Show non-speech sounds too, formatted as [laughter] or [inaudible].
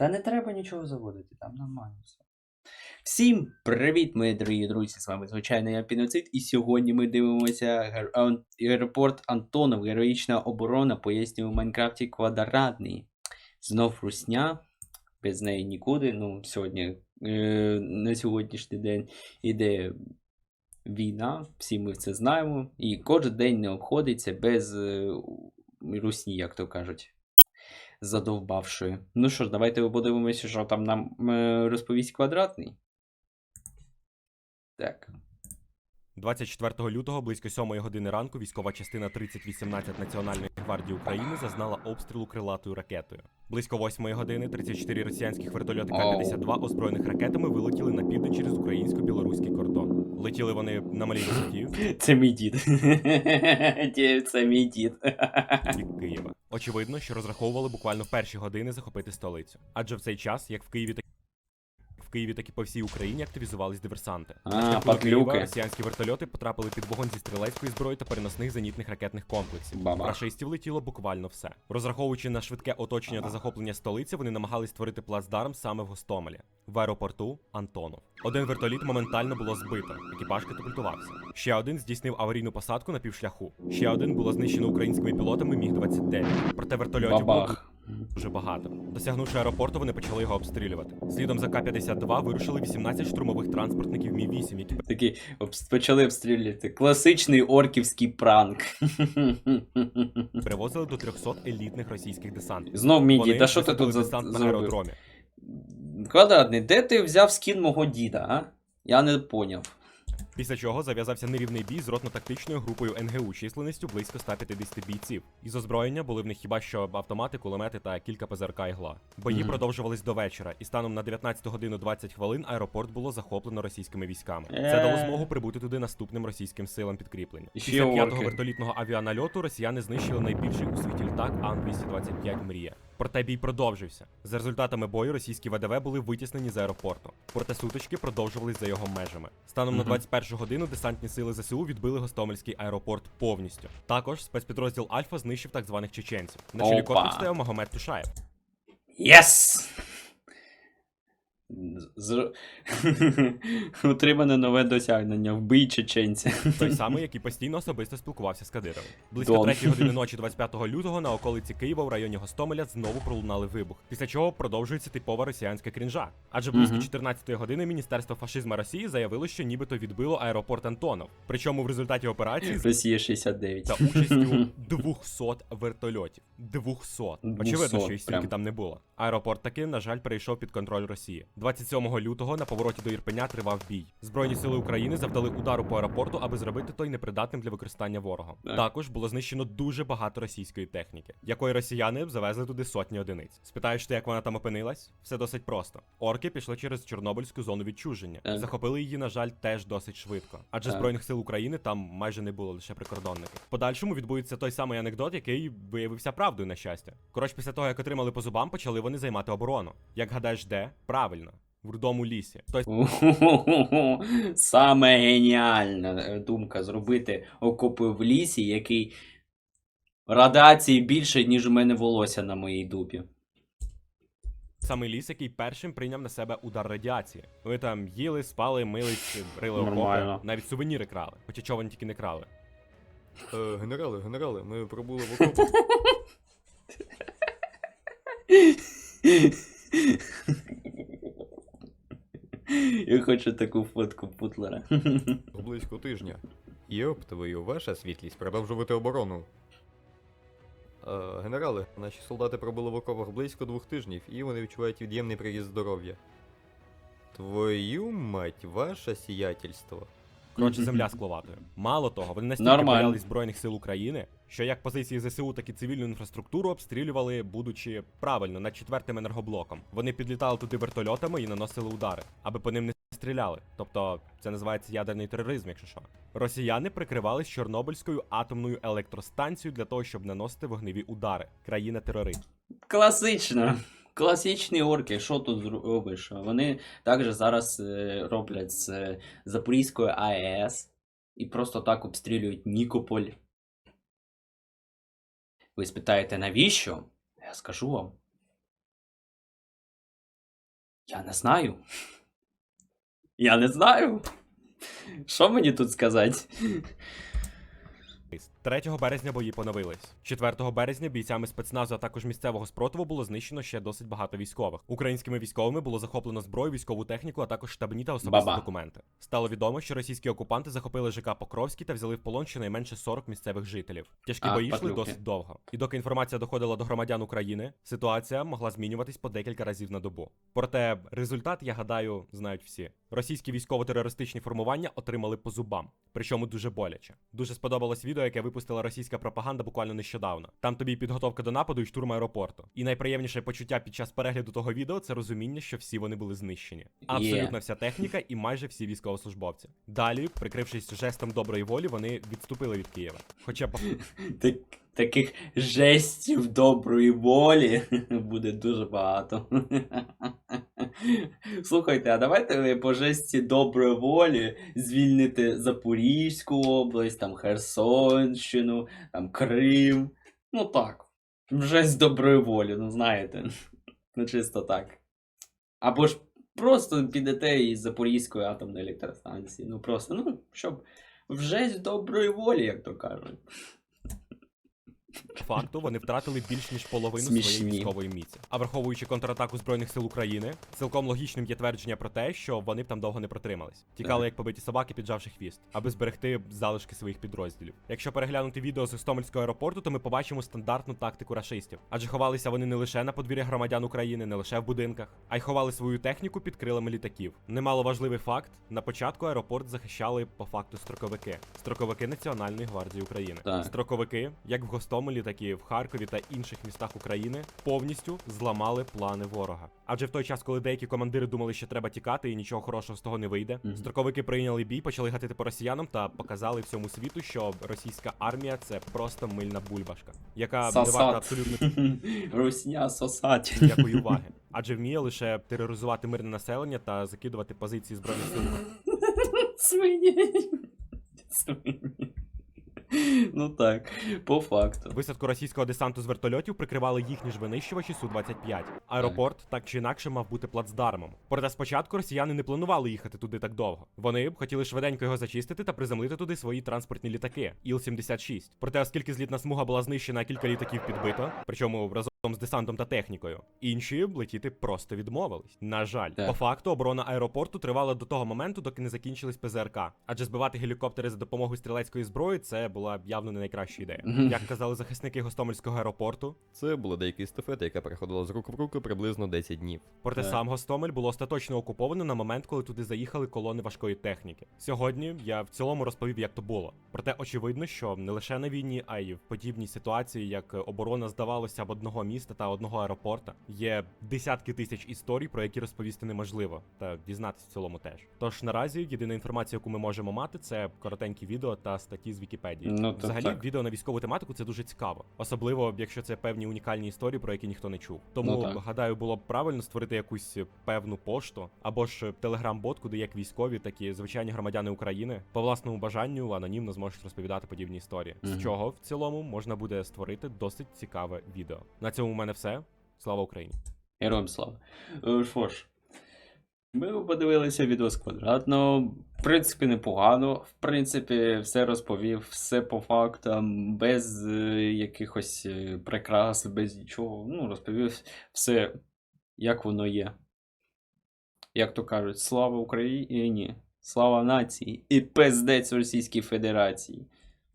Та не треба нічого заводити, там нормально все. Всім привіт, мої дорогі друзі! З вами звичайно я Піноцид, і сьогодні ми дивимося аеропорт Антонов, героїчна оборона, пояснюю в Майнкрафті квадратний. Знов русня, без неї нікуди. Ну, сьогодні, е, на сьогоднішній день іде війна, всі ми це знаємо, і кожен день не обходиться без е, русні, як то кажуть задовбавшою. Ну що ж, давайте подивимося, що там нам е, розповість квадратний. Так. 24 лютого близько 7 години ранку військова частина 3018 Національної гвардії України зазнала обстрілу крилатою ракетою. Близько 8 години 34 росіянських вертольоти К-52 озброєних ракетами вилетіли на південь через українсько-білоруський кордон. Летіли вони на малій висоті [laughs] Це мій дід. [laughs] Це мій дід. [laughs] від Києва. Очевидно, що розраховували буквально в перші години захопити столицю. Адже в цей час, як в Києві, так Києві, так і по всій Україні активізувались диверсанти. А, Києва росіянські вертольоти потрапили під вогонь зі стрілецької зброї та переносних зенітних ракетних комплексів. Рашистів летіло буквально все. Розраховуючи на швидке оточення та захоплення столиці, вони намагались створити плацдарм саме в Гостомелі, в аеропорту Антонов. Один вертоліт моментально було збито, екіпаж катапультувався. Ще один здійснив аварійну посадку на півшляху. Ще один було знищено українськими пілотами Міг 29 Проте вертольотів було Бабах. Дуже багато. Досягнувши аеропорту, вони почали його обстрілювати. Слідом за К-52 вирушили 18 штурмових транспортників Мі-8, які Такі обс- почали обстрілювати. Класичний орківський пранк. [laughs] перевозили до 300 елітних російських десантів. Знов мій Вони дід, а що ти тут за десант на аеродромі. Квадратний, де ти взяв скін мого діда, а? Я не поняв. Після чого зав'язався нерівний бій з ротно-тактичною групою НГУ численністю близько 150 бійців. Із озброєння були в них хіба що автомати, кулемети та кілька ПЗРК ігла. Бої Мгм. продовжувались до вечора, і станом на 19 годину 20 хвилин аеропорт було захоплено російськими військами. Це Е. дало змогу прибути туди наступним російським силам підкріплення. Після п'ятого вертолітного авіанальоту росіяни знищили найбільший у світі літак Ан-225 Мрія. Проте бій продовжився. За результатами бою російські ВДВ були витіснені з аеропорту. Проте сутички продовжувались за його межами. Станом на Мгм. 21 годину десантні сили ЗСУ відбили Гостомельський аеропорт повністю. Також спецпідрозділ Альфа знищив так званих чеченців. На чолі корпусу стояв Магомед Тушаєв. Єс! З... Утримане [laughs] нове досягнення. Вбий чеченця. Той [laughs] самий, який постійно особисто спілкувався з Кадировим. Близько. 3 години [laughs] ночі 25 лютого на околиці Києва в районі Гостомеля знову пролунали вибух, після чого продовжується типова росіянська крінжа. Адже близько Мгм. 14 години Міністерство фашизму Росії заявило, що нібито відбило аеропорт Антонов. Причому в результаті операції Росія 69. за участю 200 вертольотів. 200. Очевидно, що їх стільки прям. там не було. Аеропорт таки, на жаль, перейшов під контроль Росії. 27 лютого на повороті до Ірпеня тривав бій. Збройні сили України завдали удару по аеропорту, аби зробити той непридатним для використання ворогом. Так. Також було знищено дуже багато російської техніки, якої росіяни завезли туди сотні одиниць. Спитаєш ти, як вона там опинилась? Все досить просто. Орки пішли через Чорнобильську зону відчуження. Так. Захопили її, на жаль, теж досить швидко. Адже Так. збройних сил України там майже не було лише прикордонники. В подальшому відбудеться той самий анекдот, який виявився правдою на щастя. Коротше, після того, як отримали по зубам, почали вони займати оборону. Як гадаєш, де? Правильно. В рудому лісі. Той Саме геніальна е, думка зробити окопи в лісі, який радіації більше, ніж у мене волосся на моїй дупі. самий ліс, який першим прийняв на себе удар радіації. Ви там їли, спали, мились, рили Нормально. окопи, навіть сувеніри крали. Хоча чого вони тільки не крали. Е, генерали, генерали, ми пробули в окопах. [laughs] Я хочу таку фотку Путлера. близько тижня. Йоп, твою, ваша світлість, продовжувати оборону. Е, генерали, наші солдати пробули в окопах близько двох тижнів, і вони відчувають від'ємний приріст здоров'я. Твою мать, ваше сіятельство. Коротше, земля скловатою. Мало того, вони настільки Нормально. боялись Збройних сил України, що як позиції ЗСУ, так і цивільну інфраструктуру обстрілювали, будучи правильно над четвертим енергоблоком. Вони підлітали туди вертольотами і наносили удари, аби по ним не стріляли. Тобто це називається ядерний тероризм, якщо що. Росіяни прикривались Чорнобильською атомною електростанцією для того, щоб наносити вогневі удари. Країна терорист. Класично. Класичні орки, що тут зробиш? Вони також зараз е, роблять з Запорізької АЕС і просто так обстрілюють Нікополь. Ви спитаєте, навіщо? Я скажу вам. Я не знаю. Я не знаю. Що мені тут сказати? 3 березня бої поновились. 4 березня бійцями спецназу, а також місцевого спротиву було знищено ще досить багато військових. Українськими військовими було захоплено зброю, військову техніку, а також штабні та особисті Баба. документи. Стало відомо, що російські окупанти захопили ЖК Покровський та взяли в полон щонайменше 40 місцевих жителів. Тяжкі А, бої йшли досить довго. І доки інформація доходила до громадян України, ситуація могла змінюватись по декілька разів на добу. Проте результат, я гадаю, знають всі. Російські військово-терористичні формування отримали по зубам, причому дуже боляче. Дуже сподобалось відео, яке випустила російська пропаганда буквально нещодавно. Там тобі підготовка до нападу і штурм аеропорту. І найприємніше почуття під час перегляду того відео це розуміння, що всі вони були знищені. Абсолютно вся техніка і майже всі військовослужбовці. Далі, прикрившись жестом доброї волі, вони відступили від Києва. Хоча по [laughs] Так, таких жестів доброї волі [laughs] буде дуже багато. [laughs] [laughs] Слухайте, а давайте ви по жесті доброї волі звільните Запорізьку область, там Херсонщину, там Крим. Ну так. Жесть доброї волі, ну знаєте. [laughs] Ну чисто так. Або ж просто підете із Запорізької атомної електростанції. Ну просто, ну, щоб в жесть доброї волі, як то кажуть. Факту вони втратили більш ніж половину Смішні. своєї військової міці. А враховуючи контратаку збройних сил України, цілком логічним є твердження про те, що вони б там довго не протримались. Тікали як побиті собаки, піджавши хвіст, аби зберегти залишки своїх підрозділів. Якщо переглянути відео з Гостомельського аеропорту, то ми побачимо стандартну тактику рашистів. Адже ховалися вони не лише на подвір'ях громадян України, не лише в будинках, а й ховали свою техніку під крилами літаків. Немало важливий факт: на початку аеропорт захищали по факту строковики, строковики Національної гвардії України. Так. Строковики, як в Гостомелі, так і в Харкові та інших містах України, повністю зламали плани ворога. Адже в той час, коли деякі командири думали, що треба тікати і нічого хорошого з того не вийде, Мгм. строковики прийняли бій, почали гатити по росіянам та показали всьому світу, що російська армія це просто мильна бульбашка, яка не варта абсолютно [laughs] Русня сосать. ніякої [laughs] уваги, адже вміє лише тероризувати мирне населення та закидувати позиції збройних сил. Свині. Ну так, по факту. Висадку російського десанту з вертольотів прикривали їхні ж винищувачі Су-25. Аеропорт так чи інакше мав бути плацдармом. Проте спочатку росіяни не планували їхати туди так довго. Вони б хотіли швиденько його зачистити та приземлити туди свої транспортні літаки Іл-76. Проте, оскільки злітна смуга була знищена, кілька літаків підбито, причому разом з десантом та технікою, інші летіти просто відмовились. На жаль, Так. по факту оборона аеропорту тривала до того моменту, доки не закінчились ПЗРК. Адже збивати гелікоптери за допомогою стрілецької зброї це була явно не найкраща ідея. Як казали захисники Гостомельського аеропорту, Це була деяка естафета, яка переходила з рук в руки приблизно 10 днів. проте Так. сам Гостомель було остаточно окуповано на момент, коли туди заїхали колони важкої техніки. Сьогодні я в цілому розповів, як то було. Проте очевидно, що не лише на війні, а й в подібній ситуації, як оборона здавалося б одного міста та одного аеропорта, є десятки тисяч історій, про які розповісти неможливо, та дізнатися в цілому теж. Тож наразі єдина інформація, яку ми можемо мати, це коротенькі відео та статті з Вікіпедії. Ну, то Взагалі, так. відео на військову тематику це дуже цікаво, особливо якщо це певні унікальні історії, про які ніхто не чув. Тому Ну, гадаю, було б правильно створити якусь певну пошту або ж телеграм-бот, куди як військові, так і звичайні громадяни України по власному бажанню анонімно зможуть розповідати подібні історії. Мгм. З чого в цілому можна буде створити досить цікаве відео. На цьому в мене все. Слава Україні! Героям слава. Е, Що ж, ми подивилися відео з квадратно. В принципі, непогано. В принципі, все розповів, все по фактам, без е, якихось е, прикрас, без нічого. Ну, розповів все, як воно є. Як то кажуть, слава Україні, слава нації і пиздець Російській Федерації.